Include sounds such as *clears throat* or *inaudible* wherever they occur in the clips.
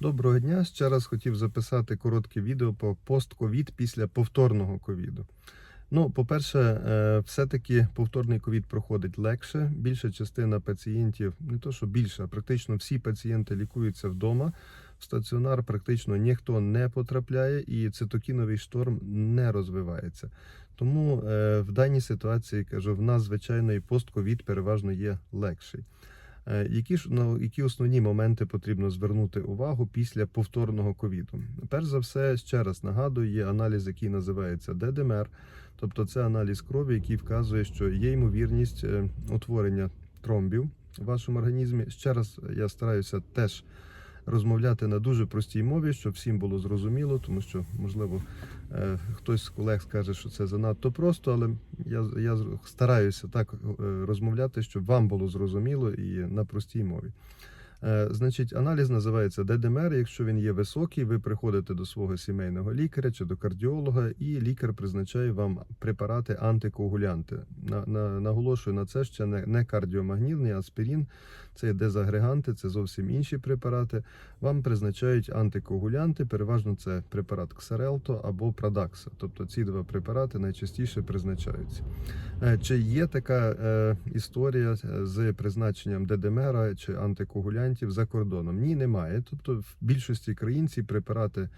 Доброго дня. Ще раз хотів записати коротке відео по постковід після повторного ковіду. Ну, по-перше, е, все-таки повторний ковід проходить легше. Більша частина пацієнтів, не то що більше, а практично всі пацієнти лікуються вдома. В стаціонар практично ніхто не потрапляє, і цитокіновий шторм не розвивається. Тому е, в даній ситуації кажу, в нас звичайно і постковід переважно є легший. Е, Які ж на які основні моменти потрібно звернути увагу після повторного ковіду? Перш за все, ще раз нагадую, є аналіз, який називається ДДМР, тобто це аналіз крові, який вказує, що є ймовірність е, утворення тромбів в вашому організмі. Ще раз я стараюся теж розмовляти на дуже простій мові, щоб всім було зрозуміло, тому що можливо е, хтось з колег скаже, що це занадто просто, але я, я стараюся так е, розмовляти, щоб вам було зрозуміло і на простій мові. Е, Значить, аналіз називається ДДМР. Якщо він є високий, ви приходите до свого сімейного лікаря чи до кардіолога, і лікар призначає вам препарати антикоагулянти. На, на, наголошую на це ще не, не кардіомагнітний аспірин, це дезагреганти, це зовсім інші препарати. Вам призначають антикоагулянти, переважно це препарат Ксарелто або Прадакса. Тобто ці два препарати найчастіше призначаються. Е, Чи є така е, історія з призначенням ДДМР чи антикоагулянтів за кордоном? Ні, немає. Тобто в більшості країн ці препарати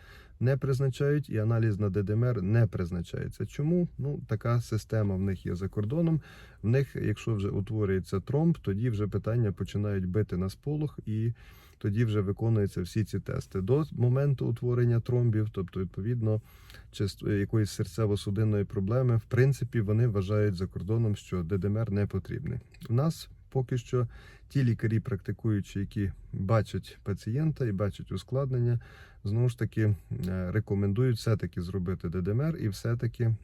не призначають і аналіз на ДДМР не призначається. Чому? Ну така система в них є за кордоном. В них, якщо вже утворюється тромб, тоді вже питання починають бити на сполох і. Тоді вже виконуються всі ці тести до моменту утворення тромбів, тобто відповідно чи якоїсь серцево-судинної проблеми, в принципі, вони вважають за кордоном, що ДДМР не потрібний. У нас поки що ті лікарі, практикуючі, які бачать пацієнта і бачать ускладнення, знову ж таки е, рекомендують все-таки зробити ДДМР і все-таки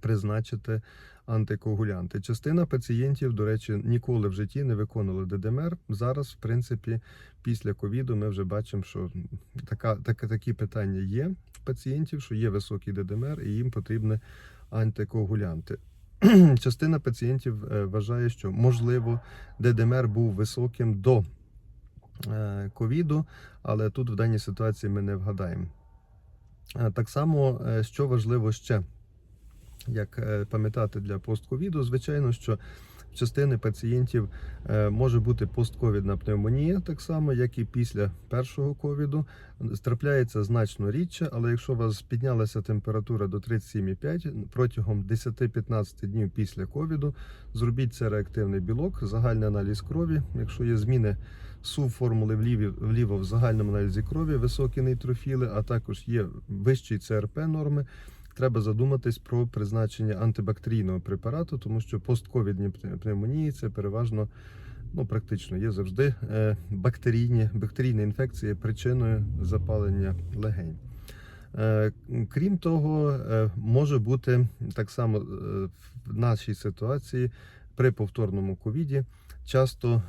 призначити антикоагулянти. Частина пацієнтів, до речі, ніколи в житті не виконували ДДМР. Зараз, в принципі, після ковіду ми вже бачимо, що така, така, такі питання є в пацієнтів, що є високий ДДМР, і їм потрібні антикоагулянти. *clears throat* Частина пацієнтів е, вважає, що можливо ДДМР був високим до е, ковіду, але тут в даній ситуації ми не вгадаємо. Е, Так само, що важливо ще, як пам'ятати для постковіду, звичайно, що частини пацієнтів е, може бути постковідна пневмонія, так само, як і після першого ковіду. Трапляється значно рідше, але якщо у вас піднялася температура до 37,5 протягом 10-15 днів після ковіду, зробіть це реактивний білок, загальний аналіз крові. Якщо є зміни СУВ формули вліві, вліво в загальному аналізі крові, високі нейтрофіли, а також є вищі ЦРП норми. Треба задуматись про призначення антибактерійного препарату, тому що постковідні пневмонії це переважно, ну практично є завжди е, бактерійні, бактерійна інфекція причиною запалення легень. Е, Крім того, е, може бути так само в нашій ситуації при повторному ковіді часто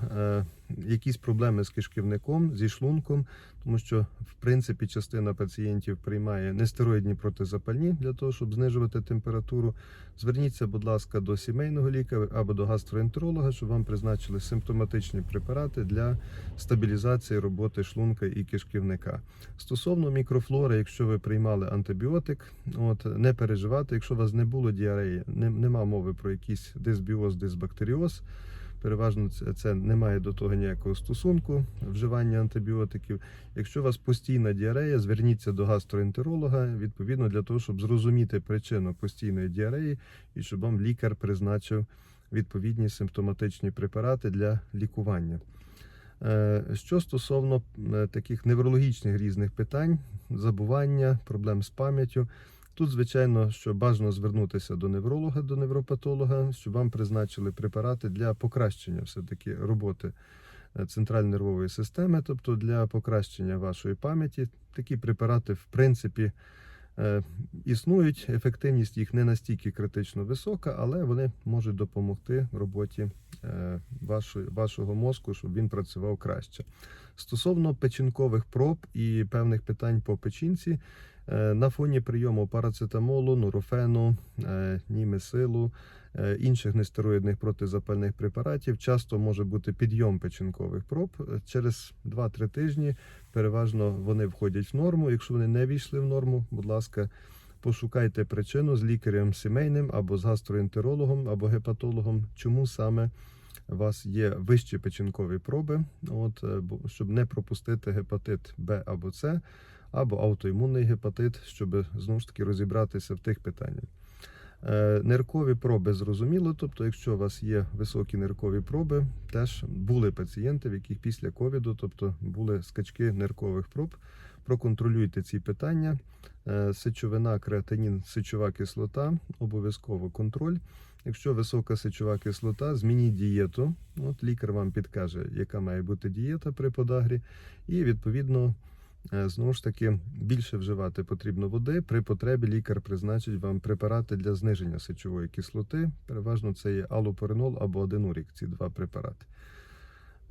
якісь проблеми з кишківником, зі шлунком, тому що в принципі частина пацієнтів приймає нестероїдні протизапальні для того, щоб знижувати температуру. Зверніться, будь ласка, до сімейного лікаря або до гастроентеролога, щоб вам призначили симптоматичні препарати для стабілізації роботи шлунка і кишківника. Стосовно мікрофлори, якщо ви приймали антибіотик, от не переживати, якщо у вас не було діареї, не, нема мови про якийсь дисбіоз, дисбактеріоз. Переважно це, не має до того ніякого стосунку вживання антибіотиків. Якщо у вас постійна діарея, зверніться до гастроентеролога відповідно для того, щоб зрозуміти причину постійної діареї і щоб вам лікар призначив відповідні симптоматичні препарати для лікування. Е, Що стосовно е, таких неврологічних різних питань, забування, проблем з пам'яттю, Тут, звичайно, що бажано звернутися до невролога, до невропатолога, щоб вам призначили препарати для покращення все-таки роботи е, центральної нервової системи, тобто для покращення вашої пам'яті. Такі препарати, в принципі, е, існують. Ефективність їх не настільки критично висока, але вони можуть допомогти роботі е, вашого мозку, щоб він працював краще. Стосовно печінкових проб і певних питань по печінці. Е, На фоні прийому парацетамолу, нурофену, е, німесилу, е, інших нестероїдних протизапальних препаратів часто може бути підйом печінкових проб. Через 2-3 тижні переважно вони входять в норму. Якщо вони не війшли в норму, будь ласка, пошукайте причину з лікарем сімейним або з гастроентерологом або гепатологом, чому саме у вас є вищі печінкові проби, от, щоб не пропустити гепатит Б або С, або аутоімунний гепатит, щоб знову ж таки розібратися в тих питаннях. Е, Ниркові проби зрозуміло, тобто, якщо у вас є високі ниркові проби, теж були пацієнти, в яких після ковіду, тобто були скачки ниркових проб. Проконтролюйте ці питання. Е, Сечовина, креатинін, сечова кислота, обов'язково контроль. Якщо висока сечова кислота, змініть дієту. От лікар вам підкаже, яка має бути дієта при подагрі, і відповідно. Е, Знову ж таки, більше вживати потрібно води. При потребі лікар призначить вам препарати для зниження сечової кислоти. Переважно це є алупоринол або аденурік, ці два препарати.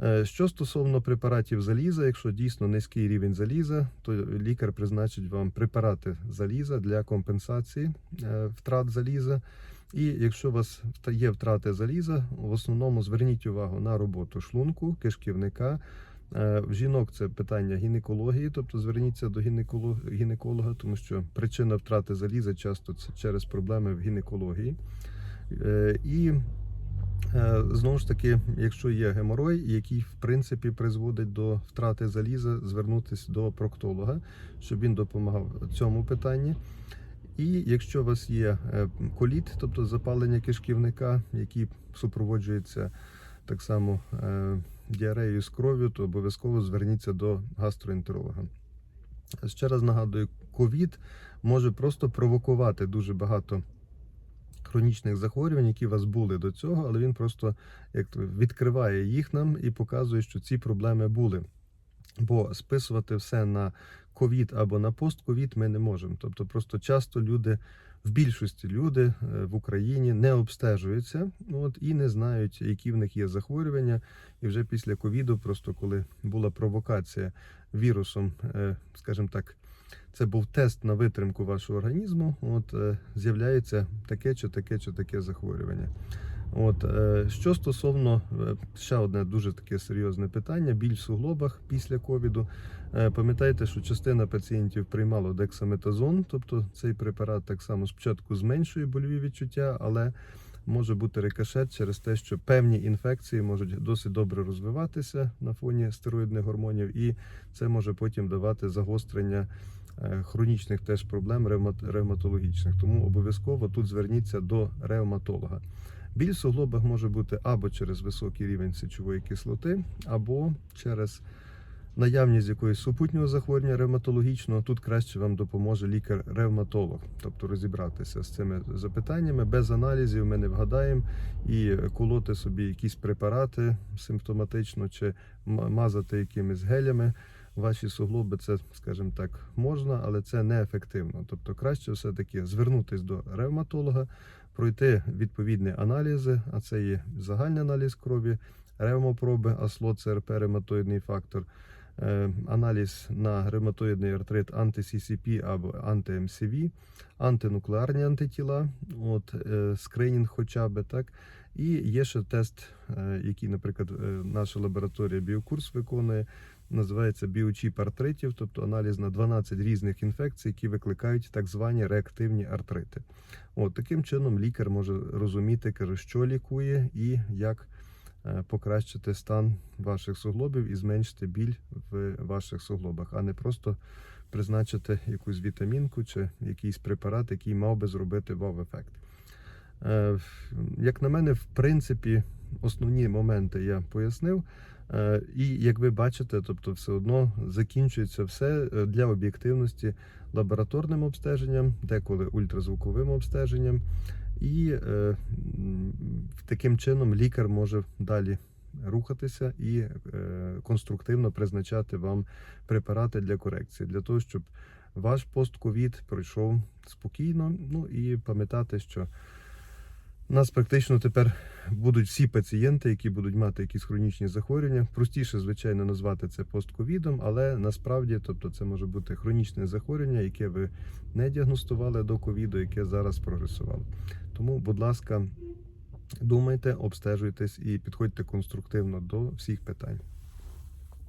Е, Що стосовно препаратів заліза, якщо дійсно низький рівень заліза, то лікар призначить вам препарати заліза для компенсації е, втрат заліза. І якщо у вас є втрати заліза, в основному зверніть увагу на роботу шлунку, кишківника. Е, В жінок це питання гінекології, тобто зверніться до гінеколога, тому що причина втрати заліза часто це через проблеми в гінекології. Е, І е, знову ж таки, якщо є геморой, який в принципі призводить до втрати заліза, звернутися до проктолога, щоб він допомагав цьому питанні. І якщо у вас є коліт, тобто запалення кишківника, який супроводжується так само діареєю з кров'ю, то обов'язково зверніться до гастроентеролога. Ще раз нагадую, ковід може просто провокувати дуже багато хронічних захворювань, які у вас були до цього, але він просто як відкриває їх нам і показує, що ці проблеми були. Бо списувати все на ковід або на постковід ми не можемо. Тобто, просто часто люди, в більшості люди е, в Україні не обстежуються от, і не знають, які в них є захворювання. І вже після ковіду, просто коли була провокація вірусом, е, скажімо так, це був тест на витримку вашого організму. От е, з'являється таке чи таке чи таке захворювання. От е, що стосовно е, ще одне дуже таке серйозне питання: біль в суглобах після ковіду. Е, Пам'ятайте, що частина пацієнтів приймала дексаметазон, тобто цей препарат так само спочатку зменшує больові відчуття, але може бути рикошет через те, що певні інфекції можуть досить добре розвиватися на фоні стероїдних гормонів, і це може потім давати загострення хронічних теж проблем ревмат- ревматологічних. Тому обов'язково тут зверніться до ревматолога. Біль в суглобах може бути або через високий рівень сечової кислоти, або через наявність якоїсь супутнього захворювання ревматологічного. Тут краще вам допоможе лікар-ревматолог, тобто розібратися з цими запитаннями. Без аналізів ми не вгадаємо і колоти собі якісь препарати симптоматично чи мазати якимись гелями. Ваші суглоби, це, скажімо так, можна, але це неефективно. Тобто краще все-таки звернутися до ревматолога, пройти відповідні аналізи, а це є загальний аналіз крові, ревмопроби, асло, ЦРП, ревматоїдний фактор, е, аналіз на ревматоїдний артрит анти-ccp або анти-МСВ, антинуклеарні антитіла, от, е, скринінг хоча б, так. І є ще тест, е, який, наприклад, наша лабораторія Біокурс виконує, називається біочіп артритів, тобто аналіз на 12 різних інфекцій, які викликають так звані реактивні артрити. От таким чином лікар може розуміти, каже, що лікує і як е, покращити стан ваших суглобів і зменшити біль в ваших суглобах, а не просто призначити якусь вітамінку чи якийсь препарат, який мав би зробити вау-ефект. Е, Як на мене, в принципі, основні моменти я пояснив. Е, І як ви бачите, тобто все одно закінчується все е, для об'єктивності лабораторним обстеженням, деколи ультразвуковим обстеженням, і е, таким чином лікар може далі рухатися і конструктивно призначати вам препарати для корекції, для того, щоб ваш постковід пройшов спокійно. Ну і пам'ятати, що Нас практично тепер будуть всі пацієнти, які будуть мати якісь хронічні захворювання. Простіше, звичайно, назвати це постковідом, але насправді, тобто, це може бути хронічне захворювання, яке ви не діагностували до ковіду, яке зараз прогресувало. Тому, будь ласка, думайте, обстежуйтесь і підходьте конструктивно до всіх питань.